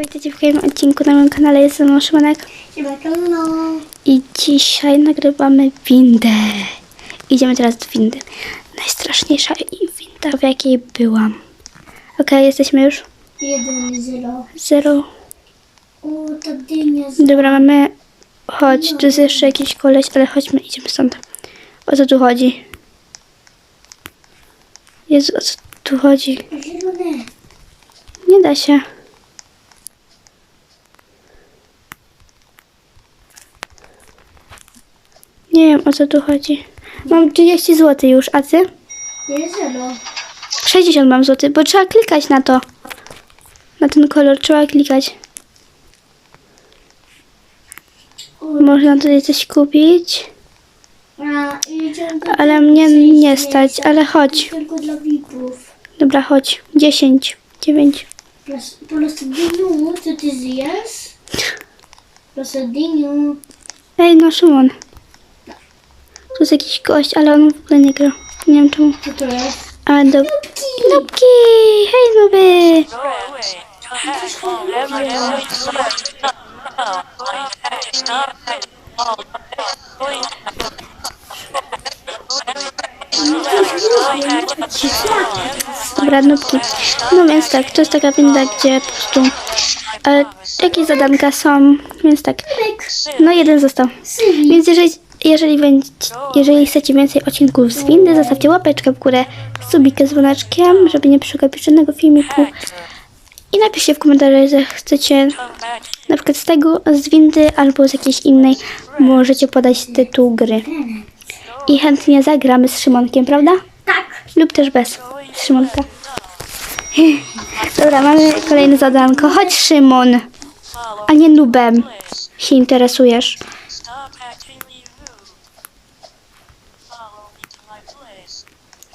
Witajcie w kolejnym odcinku na moim kanale, jestem No. i dzisiaj nagrywamy windę. Idziemy teraz do windy. Najstraszniejsza winda, w jakiej byłam. Okej, jesteśmy już. Jeden, zero. Zero. O, ta dynia z... Dobra, mamy... Chodź, tu jest jeszcze jakiś koleś, ale chodźmy, idziemy stąd. O co tu chodzi? Jezu, o co tu chodzi? Zielone. Nie da się. Nie wiem o co tu chodzi. Mam 30 zł już, a ty? Nie, zero. 60 mam zł, bo trzeba klikać na to. Na ten kolor trzeba klikać. Można tutaj coś kupić, ale mnie nie stać, ale chodź. Tylko dla VIP-ów. Dobra, chodź. 10, 9. Plus, plus dyniu, co ty zjesz? Plus dyniu. Ej, no Szymon. Tu jest jakiś gość, ale on w ogóle nie gra. Nie wiem czemu. Co to jest? A do... Nubki! Hej, nuby! Dobra, nubki. No więc tak, to jest taka winda, gdzie po prostu e, jakieś zadanka są, więc tak. No jeden został. Więc jeżeli, jeżeli, będzie, jeżeli chcecie więcej odcinków z windy, zostawcie łapeczkę w górę, subika z dzwoneczkiem, żeby nie przegapić żadnego filmiku. I napiszcie w komentarzach, że chcecie na przykład z tego, z windy albo z jakiejś innej, możecie podać tytuł gry. I chętnie zagramy z Szymonkiem, prawda? Tak. Lub też bez Szymonka. Dobra, mamy kolejne zadanko. Chodź Szymon, a nie nubem się interesujesz.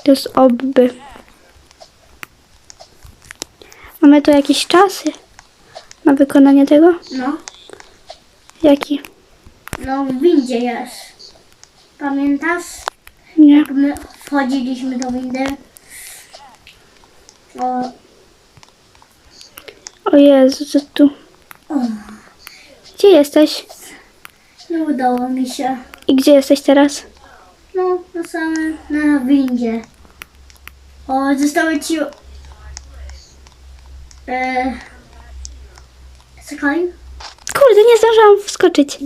To jest obby. Mamy tu jakieś czasy na wykonanie tego? No. Jaki? No, w windzie jest. Pamiętasz? Nie. Jak my wchodziliśmy do windy? O, O Jezu, co tu? o, Gdzie jesteś? nie udało mi się. I gdzie jesteś teraz? No, na same, na windzie. O, zostały ci... E, czekaj. Kurde, nie zdążyłam wskoczyć.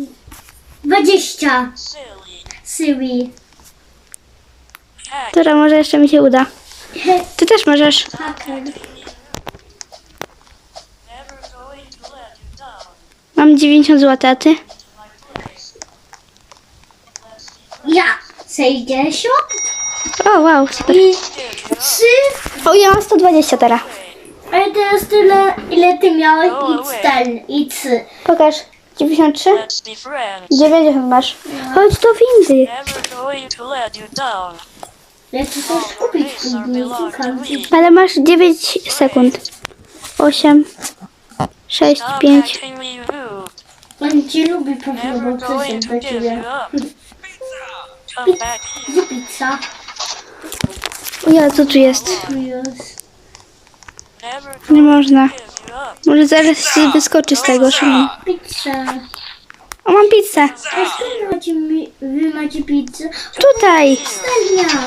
20. Sywi. Dobra, może jeszcze mi się uda. Ty też możesz. Mam 90 zł, a ty? Ja 60 O, wow, super. i 3. O, ja mam 120 teraz. A ja teraz tyle, ile ty miałeś i ten, i 3. Pokaż. 93? Let's be friends. 90 masz. Chodź do windy. Never going to let you down. Ja chcę coś kupić. Szukam. Ale masz 9 sekund. 8, 6, Stop 5. acting me rude. On cię lubi Never bo coś going jest to give ciebie. up. Gdzie pizza? O ja, co tu jest? Tu jest. Never Nie można. Może zaraz ci wyskoczy z tego, Szymon. Pizza. O, mam pizzę. A skąd macie, mi- wy macie pizzę? Tutaj. Stelnia.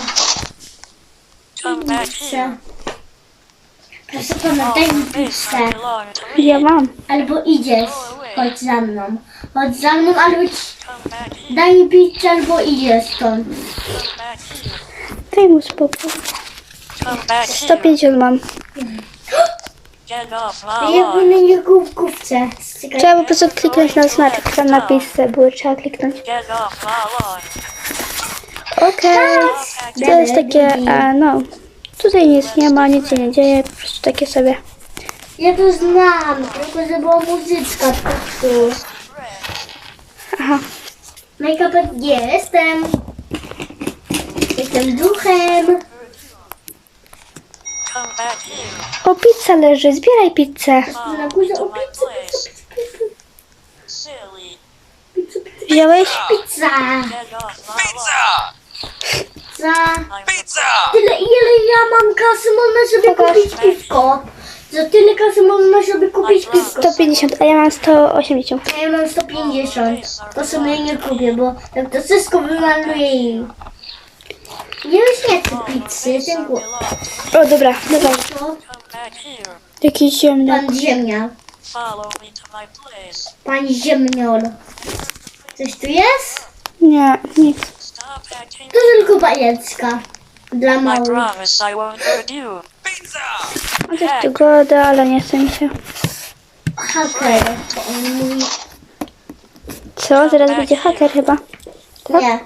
Come back here. Pizzę. Proszę pana, daj mi pizzę. Belong to me. Ja mam. Albo idziesz. Chodź za mną. Chodź za mną, albo ci- Come back here. Daj mi pizzę, albo idziesz stąd. Daj mu spokój. Come back here. 150 mam. Ja będę nie główkówce. Trzeba po prostu kliknąć na znaczek, tam napisy były, trzeba kliknąć. Okej. To jest takie, e, no. Tutaj nic nie ma, nic się nie dzieje, po prostu takie sobie. Ja to znam, tylko że była muzyczka po prostu. Aha. Make-up jestem. Jestem duchem. O, pizza leży, zbieraj pizzę. Na górze o pizza, Place. pizza, Silly. pizza, pizza, Wziąłeś? pizza. Lawn. Pizza. I'm Tyle ile ja mam kasy, można sobie Pokaż. kupić piwko. Za tyle kasy można sobie kupić piwko. 150, a ja mam 180. A ja mam 150. To sobie nie kupię, bo tak to wszystko wymaluję i... Ja już nie chcę pizzy, dziękuję. O, dobra, dawaj. Here. Jakiś ziemniak. Pan ziemniak. Follow me to my place. Pan ziemnior. Coś tu jest? Nie, nic. Stop acting. To tylko bajecka. Dla I małych. promise I won't hurt you. Chociaż tu goda, ale nie chce mi się. Haker. To on mówi. Co? Zaraz będzie haker chyba. Nie.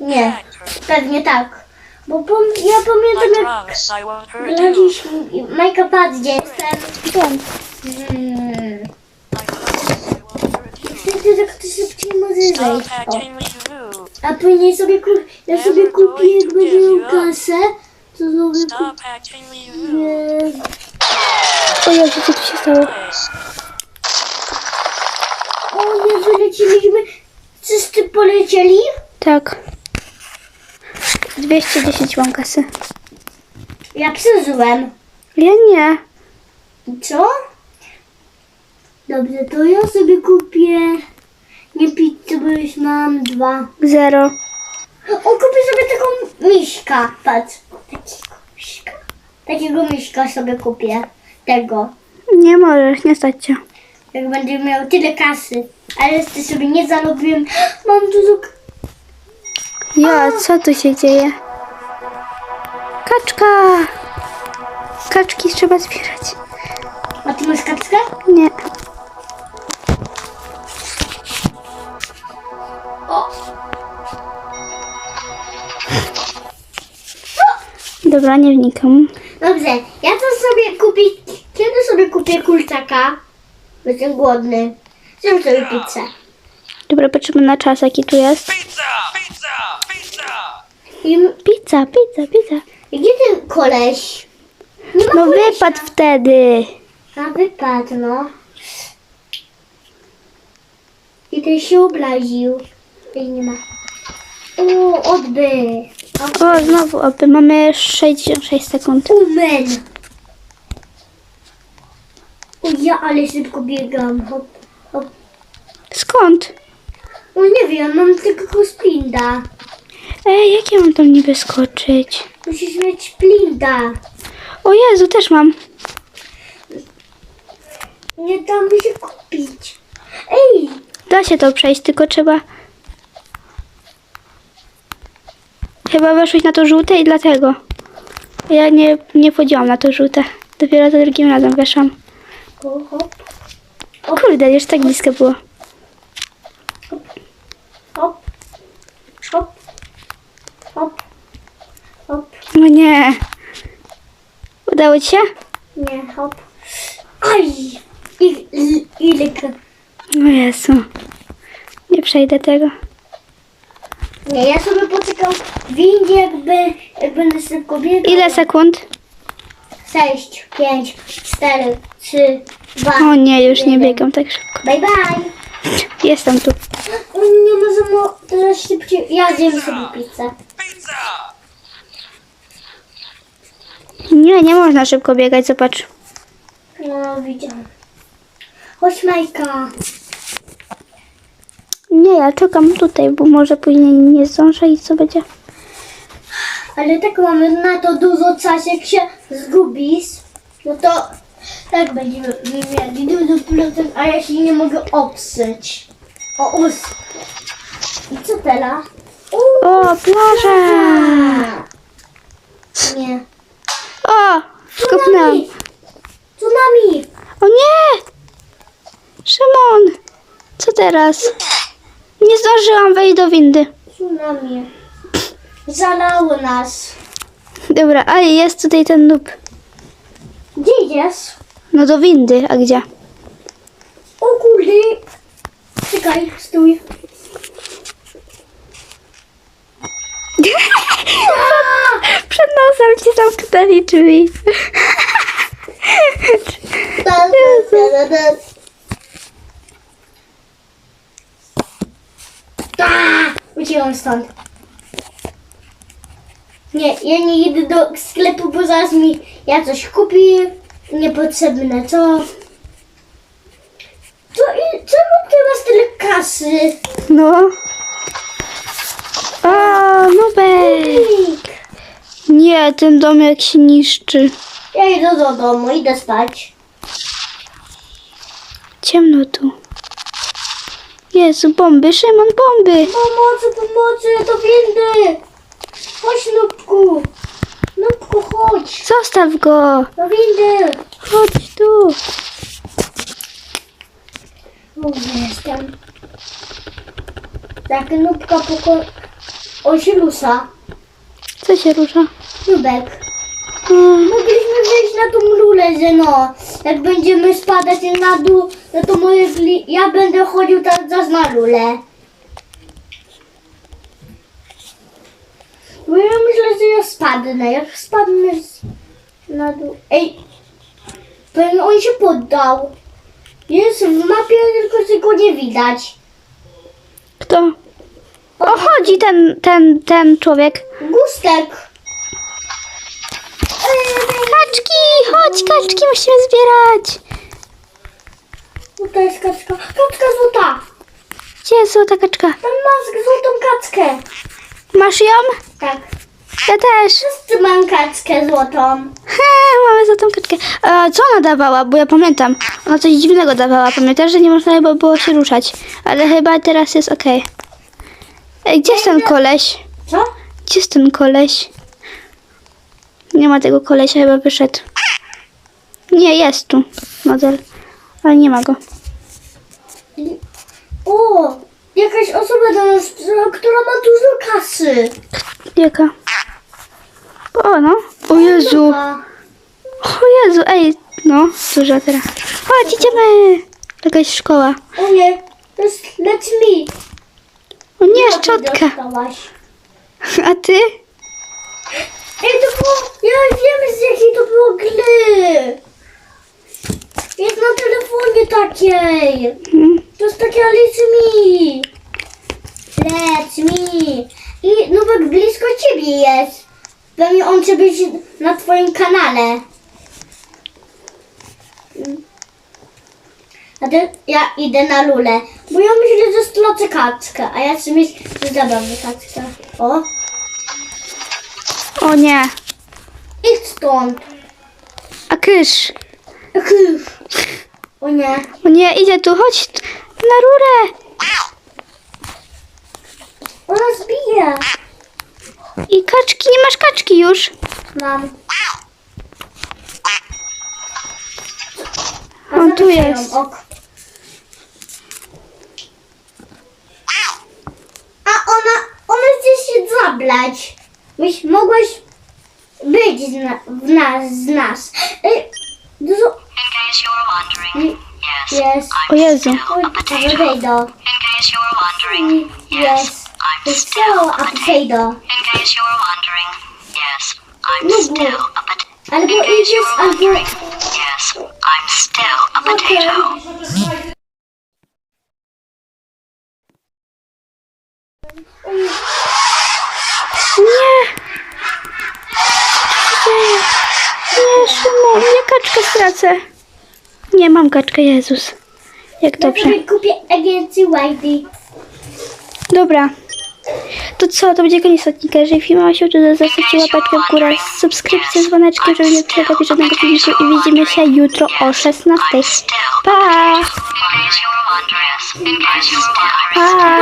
Nie. Hacker. Pewnie tak. Bo pom ja pamiętam jak graliśmy... Majka, patrz, gdzie jestem. Hmm. Wtedy tak to szybciej może rude. A później sobie kup... Ja sobie kupię, jak będę miał kasę, to sobie Stop acting rude. kupię... O Jezu, co tu się stało? O nie, wyleciliśmy. Wszyscy polecieli? Tak. 210 mam kasy. Ja przeżyłem. Ja nie. Co? Dobrze, to ja sobie kupię... Nie pizzę, bo już mam dwa. Zero. O, kupię sobie taką miśka. Patrz. Takiego miśka. Takiego miśka sobie kupię. Tego. Nie możesz, nie stać cię. Jak będę miał tyle kasy. Ale jeszcze sobie nie zarobiłem. Mam dużo... Ja, co tu się dzieje? Kaczka! Kaczki trzeba zbierać. A ty masz kaczkę? Nie. Dobra, nie wnikam. Dobrze, ja to sobie kupię... Kiedy sobie kupię kurczaka? Bo jestem głodny. Zjem sobie pizzę. Dobra, patrzymy na czas, jaki tu jest. Pizza! Pizza! Pizza! I Pizza, pizza, pizza. gdzie ten koleś? Nie ma No kolesia. wypadł wtedy. A wypadł, no. I ten się obraził. I nie ma. O, odby. O, znowu oby. Mamy 66 sekund. Umen. O, ja ale szybko biegam. Hop, hop. Skąd? O, nie wiem, mam tylko splinda. Ej, jak ja mam tam niby skoczyć? Musisz mieć splinda. O Jezu, też mam. Nie dam się kupić. Ej, Da się to przejść, tylko trzeba... Chyba weszłeś na to żółte i dlatego. Ja nie, nie wchodziłam na to żółte. Dopiero za drugim razem weszłam. Kurde, już tak blisko było. hop, hop, hop, hop. No nie. Udało ci się? Nie, hop. Aj! I, i, ile ka- O Jezu. Nie przejdę tego. Nie, ja sobie poczekam w windzie, jakby, jak będę szybko biegał. Ile sekund? 6, 5, 4, 3, 2. O nie, już nie biegam tak szybko. Bye bye. Jestem tu. O, nie możemy teraz szybciej. Ja zjem sobie pizzę. Pizza! Nie, nie można szybko biegać, zobacz. No, widziałam. Chodź, Majka. Nie, ja czekam tutaj, bo może później nie zdążę i co będzie? Ale tak mamy na to dużo czasu, jak się zgubisz, no to tak będziemy mieli dużo procent, a ja się nie mogę opsyć. O, us. I co teraz? O, plaża! Nie. O, skopnęłam. Tsunami! Tsunami! O nie! Szymon! Co teraz? Nie zdążyłam wejść do windy. Tsunami. Zalało nas. Dobra, a jest tutaj ten noob. Gdzie idziesz? No do windy, a gdzie? O kurde. Czekaj, stój. Przed nosem ci zamknęli drzwi. Da, da, da, da. Da! Uciekam stąd. Nie, ja nie idę do sklepu, bo zaraz mi ja coś kupię niepotrzebne, co? Co i czemu ty masz tyle kasy? No. A, Nubek. Nie, ten domek się niszczy. Ja idę do domu, idę spać. Ciemno tu. Jezu, bomby, Szymon, bomby. Pomocy, pomocy, to windy! Chodź, Nubku! Nubku, chodź! Zostaw go. Do windy! Chodź tu. O, jestem. Tak, Nubka poko... On się rusza. Co się rusza? Nubek. Mm, Mogliśmy wejść na tą rulę, że no, jak będziemy spadać na dół, no to moje gli... ja będę chodził teraz na rulę. Bo ja myślę, że ja spadnę, jak spadnę z... na dół. Ej, pewnie on się poddał. Jest w mapie, tylko że go nie widać. Kto? O, chodzi ten, ten, ten człowiek. Gustek. Kaczki, chodź, kaczki musimy zbierać. Tutaj jest kaczka. Kaczka złota. Gdzie jest złota kaczka? Tam masz złotą kaczkę. Masz ją? Tak. Ja też. Wszyscy mają kaczkę złotą. He, mamy złotą kaczkę. A, co ona dawała? Bo ja pamiętam. Ona coś dziwnego dawała. Pamiętasz, że nie można chyba było się ruszać. Ale chyba teraz jest okej. Ej, gdzie jest ten koleś? Co? Gdzie jest ten koleś? Nie ma tego kolesia, chyba wyszedł. Nie, jest tu model. Ale nie ma go. O, jakaś osoba do nas, która ma dużo kasy. Jaka? O, no. O Jezu. O Jezu, ej. No, dużo teraz. Chodź, idziemy. Jakaś szkoła. O nie, to jest let me. O nie, szczotka. A ty? Ej, to było, ja wiem z jakiej to było gry. Jest na telefonie takiej. To jest takie let me. Let me. I Nubek blisko ciebie jest. Pewnie on chce być na twoim kanale. A ty, ja idę na lulę. Bo ja myślę, że stracę kaczkę. A ja chcę mieć zabawę kaczkę. O, O nie. idź stąd. A kysz. O nie. O nie, idzie tu, chodź na rurę. Ona zbije. I kaczki, nie masz kaczki już. Mam. On tu jest. Ok. A ona, ona chce się zablać. Myś mogłeś być w nas, z nas. Yes. O Jezu. Oj, potato. in case you were wondering, Yes. yes, I'm still still a a potato. potato. In case you were wondering, yes, I'm No, still a potato. Albo In case you idziesz, were albo... wondering, yes, I'm still a potato. Nie. Nie, nie, Szymon, nie kaczkę stracę. Nie, mam kaczkę, Jezus. Jak dobrze. Sobie kupię agencji Whitey. Dobra. To co, to będzie koniec odcinka. Jeżeli film Wam się podobał, zostawcie łapeczkę w górę, subskrypcję, dzwoneczkiem, żeby nie przegapić żadnego filmiku i widzimy się jutro o 16. I'm still Pa! Wondering. Pa!